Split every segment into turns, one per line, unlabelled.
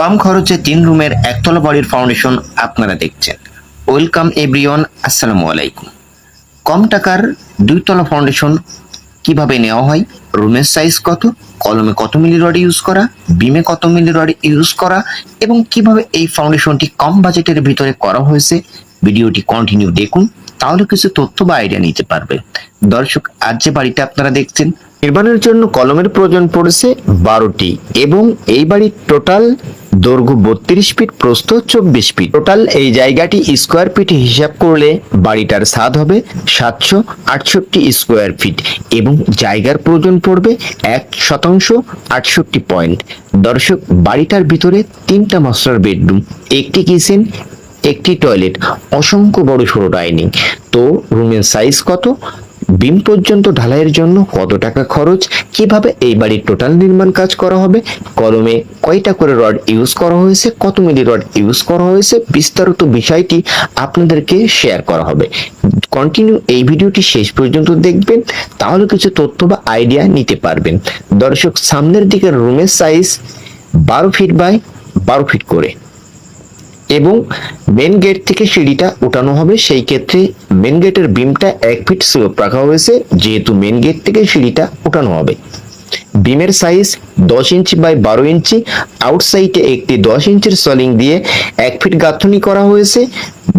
কম খরচে তিন রুমের একতলা বাড়ির ফাউন্ডেশন আপনারা দেখছেন। ওয়েলকাম এভরিওয়ান আসসালামু আলাইকুম। কম টাকার দুইতলা ফাউন্ডেশন কীভাবে নেওয়া হয়? রুমের সাইজ কত? কলমে কত মিলি রড ইউজ করা বিমে কত মিলি রড ইউজ করা? এবং কীভাবে এই ফাউন্ডেশনটি কম বাজেটের ভিতরে করা হয়েছে? ভিডিওটি কন্টিনিউ দেখুন, তাহলে কিছু তথ্য বা আইডিয়া নিতে পারবে। দর্শক, আজ যে বাড়িটা আপনারা দেখছেন, নির্মাণের জন্য কলমের প্রয়োজন পড়েছে বারোটি এবং এই বাড়ির টোটাল দৈর্ঘ্য বত্রিশ ফিট, প্রস্থ চব্বিশ ফিট। টোটাল এই জায়গাটি স্কোয়ার ফিট হিসাব করলে বাড়িটার স্বাদ হবে সাতশো আটষট্টি স্কোয়ার ফিট এবং জায়গার প্রয়োজন পড়বে এক শতাংশ আটষট্টি পয়েন্ট দর্শক, বাড়িটার ভিতরে তিনটা মাস্টার বেডরুম একটি কিচেন একটি টয়লেট অসংখ্য বড় সড়ো ডাইনিং তো রুমের সাইজ কত? বিম পর্যন্ত ঢালাইয়ের জন্য কত টাকা খরচ, কীভাবে এই বাড়ির টোটাল নির্মাণ কাজ করা হবে, কলমে কয়টা করে রড ইউজ করা হয়েছে, কত মিলি রড ইউজ করা হয়েছে, বিস্তারিত বিষয়টি আপনাদেরকে শেয়ার করা হবে। কন্টিনিউ এই ভিডিওটি শেষ পর্যন্ত দেখবেন, তাহলে কিছু তথ্য বা আইডিয়া নিতে পারবেন। দর্শক, সামনের দিকের রুমের সাইজ বারো ফিট বাই বারো ফিট করে। এবং মেন গেট থেকে সিঁড়িটা উঠানো হবে। সেই ক্ষেত্রে মেন গেটের বিমটা এক ফিট স্লোপ রাখা হয়েছে, যেহেতু মেন গেট থেকে সিঁড়িটা উঠানো হবে। বিমের সাইজ দশ ইঞ্চি বাই বারো ইঞ্চি আউটসাইডে একটি দশ ইঞ্চির সলিং দিয়ে এক ফিট গাঁথনি করা হয়েছে।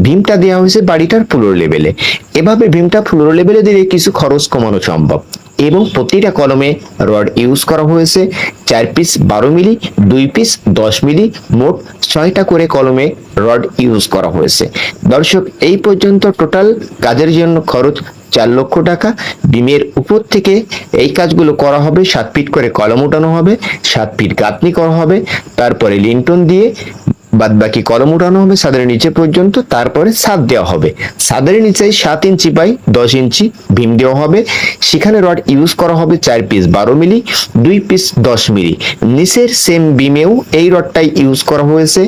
ভীমটা দেওয়া হয়েছে বাড়িটার ফ্লোর লেভেলে এভাবে ভীমটা ফ্লোর লেভেলে দিলে কিছু খরচ কমানো সম্ভব। এবং প্রতিটা কলমে রড ইউজ করা হয়েছে। চার পিস বারো মিলি, দুই পিস দশ মিলি, মোট ছয়টা করে কলমে রড ইউজ করা হয়েছে। দর্শক, এই পর্যন্ত টোটাল কাজের জন্য খরচ চার লক্ষ টাকা। বিমের উপর থেকে এই কাজগুলো করা হবে। সাত ফিট করে কলম উঠানো হবে, সাত ফিট গাঁথনি করা হবে। তারপরে লিন্টন দিয়ে বাদ বাকি কলম উঠানো হবে সাদের নিচে পর্যন্ত, তারপরে সাদ দেওয়া হবে। সাদের নিচে সাত ইঞ্চি বাই দশ ইঞ্চি ভীম দেওয়া হবে। সেখানে রড ইউজ করা হবে চার পিস বারো মিলি, দুই পিস দশ মিলি। নিচের সেম বিমেও এই রডটাই ইউজ করা হয়েছে।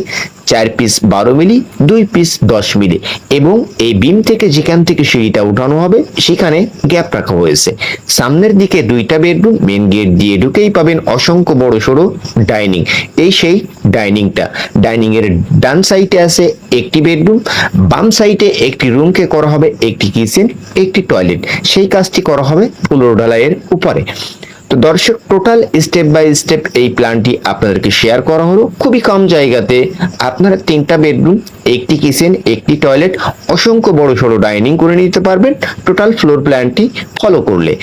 চার পিস বারো মিলি, দুই পিস দশ মিলি এবং এই বিম থেকে যেখান থেকে সিঁড়িটা উঠানো হবে, সেখানে গ্যাপ রাখা হয়েছে। সামনের দিকে দুইটা বেডরুম মেন গেট দিয়ে ঢুকেই পাবেন অসংখ্য বড় সড়ো ডাইনিং এই সেই ডাইনিংটা ডাইনিং এর ডান সাইডে আছে একটি বেডরুম বাম সাইডে একটি রুমকে করা হবে একটি কিচেন একটি টয়লেট সেই কাজটি করা হবে ফুলোর ঢালাইয়ের উপরে। তো দর্শক টোটাল স্টেপ বাই স্টেপ এই প্ল্যানটি আপনাদেরকে শেয়ার করা হলো। খুবই কম জায়গাতে আপনারা তিনটা বেডরুম একটি কিচেন একটি টয়লেট অসংখ্য বড় সড়ো ডাইনিং করে নিতে পারবেন। টোটাল ফ্লোর প্ল্যানটি ফলো করলে।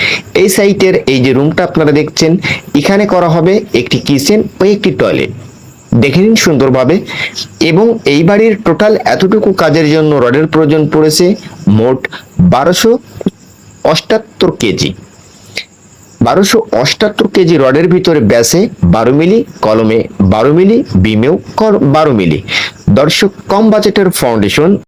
এই সাইটের এই যে রুমটা আপনারা দেখছেন, এখানে করা হবে একটি কিচেন ও একটি টয়লেট দেখে নিন সুন্দরভাবে। এবং এই বাড়ির টোটাল এতটুকু কাজের জন্য রডের প্রয়োজন পড়েছে মোট বারোশো অষ্টাত্তর কেজি। বারোশো অষ্টাত্তর কেজি রডের ভিতরে ব্যাসে বারো মিলি, কলমে বারো মিলি, বিমেও বারো মিলি। দর্শক, কম বাজেটের ফাউন্ডেশন